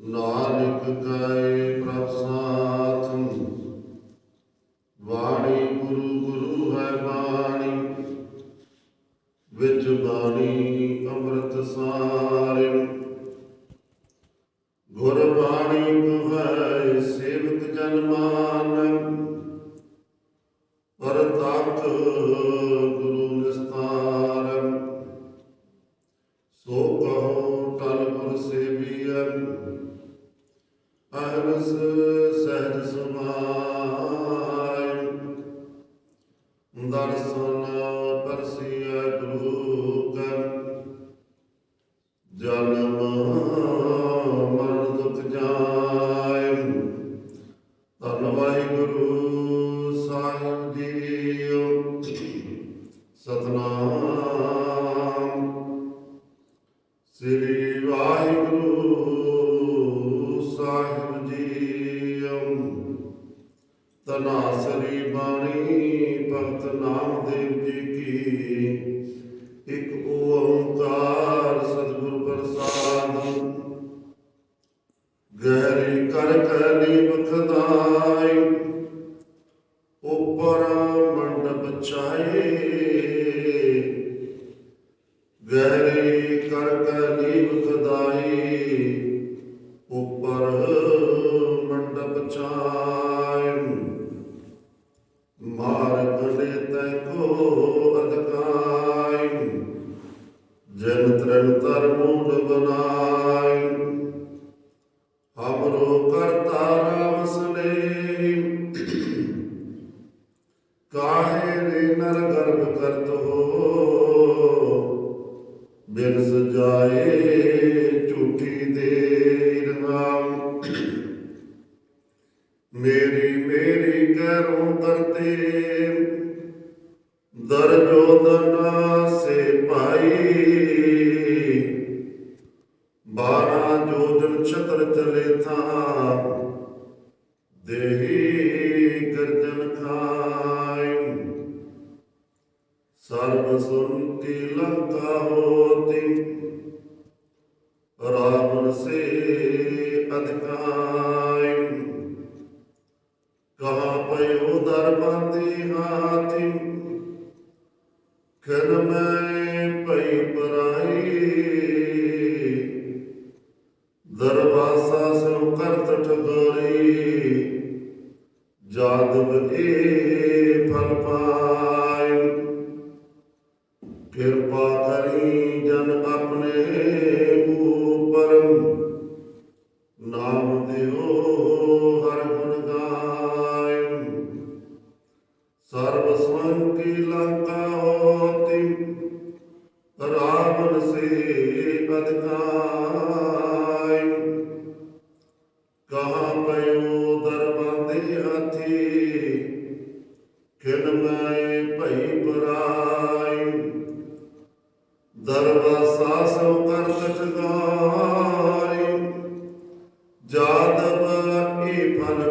ਨਾਨਕ ਕੈ ਪ੍ਰਭ ਸਾਥ ਵਾਣੀ ਗੁਰੂ ਗੁਰੂ ਹੈ ਬਾਣੀ। ਵਿੱਚ ਬਾਣੀ ਅੰਮ੍ਰਿਤ ਸਾਰੇ ਗੁਰ ਬਾਣੀ ਕੋ ਹੈ, ਸੇਵਕ ਜਨ ਮਾਨ। ਪਰ ਗੁਰੂ ਨਿਸਤਾਰ ਸੇਵੀਐ ਸਹਿਜ ਸਮਾਇ ਦਰਸ਼ਨ ਪਰਸੀਐ ਗੁਰੂ ਕੈ ਜਨਮ ਮਰਨ ਦੁਖ ਜਾਇ ਧੰਨ ਵਾਹਿਗੁਰੂ ਸਾਹਿਬ ਜੀਓ। ਸਤਨਾਮ। ਸ੍ਰੀ ਤਨਾਸਰੀ ਬਾਣੀ, ਭਗਤ ਨਾਮਦੇਵ ਜੀ ਕੀ। ਇੱਕ ਓੰਕਾਰ ਸਤਿਗੁਰ ਪ੍ਰਸਾਦ। ਗਹਿਰੀ ਕਰ ਕਲੀ ਬਖਦਾਈ ਉੱਪਰ ਮੰਡਪ ਛਾਏ। ਗਹਿਰੀ ਕਰ ਕਲੀ ਮਾਰ ਗਲੇ ਤੈ ਕੋ ਅਦਕਾਈ ਜਨ ਤਰਨ ਤਰ ਮੂਡ ਬਨਾਈ ਹਮਰੋ ਕਰਤਾ ਰਾਮ ਸਨੇ ਕਾਹੇ ਰੇ ਨਰ ਗਰਭ ਕਰਤ? ਹੋ ਬਿਨ ਸਜਾਏ ਮੇਰੀ ਕਰੋ ਕਰਤੇ ਦਰਜੋਦਨ ਸੇ ਭਾਈ। ਬਾਰਾਂ ਜੋਜਨ ਛਤਰ ਚਲੇ ਥਾ। ਦੇਹੀ ਗਰਜਨ ਖਾਇ ਸਰਬ ਸੁਨਤੀ ਲੰਕਾ ਹੋਤੀ। ਰਾਵਣ ਸੇ ਅਧਿਕਾਰ। ਕਹਾ ਪਇਓ ਦਰ ਬੰਦੀ ਹਾਥੀ। ਖਨ ਮੈਂ ਭਈ ਪਰਾਈ ਦਰਵਾਸਾ ਸੋ ਕਰਤ ਠਗੋਰੀ ਜਾਦਵ ਏ ਫਲ ਪਾਇ ਕਿਰਪਾ ਕਰੀ ਸਰਬ ਸੰਕੀ ਲੰਕਾ ਹੋਤੀ, ਰਾਵਣ ਸੇ ਅਧਿਕਾਇ ਕਹਾ ਪਇਓ ਦਰਬਾਂਦੇ ਹਾਥੀ ਖਿਨ ਮੈਂ ਭਈ ਪਰਾਈ। ਦਰਵਾਸਾ ਸੋ ਕਰ ਕਟਗਾਈ ਜਾਦਵ ਏ ਫਲ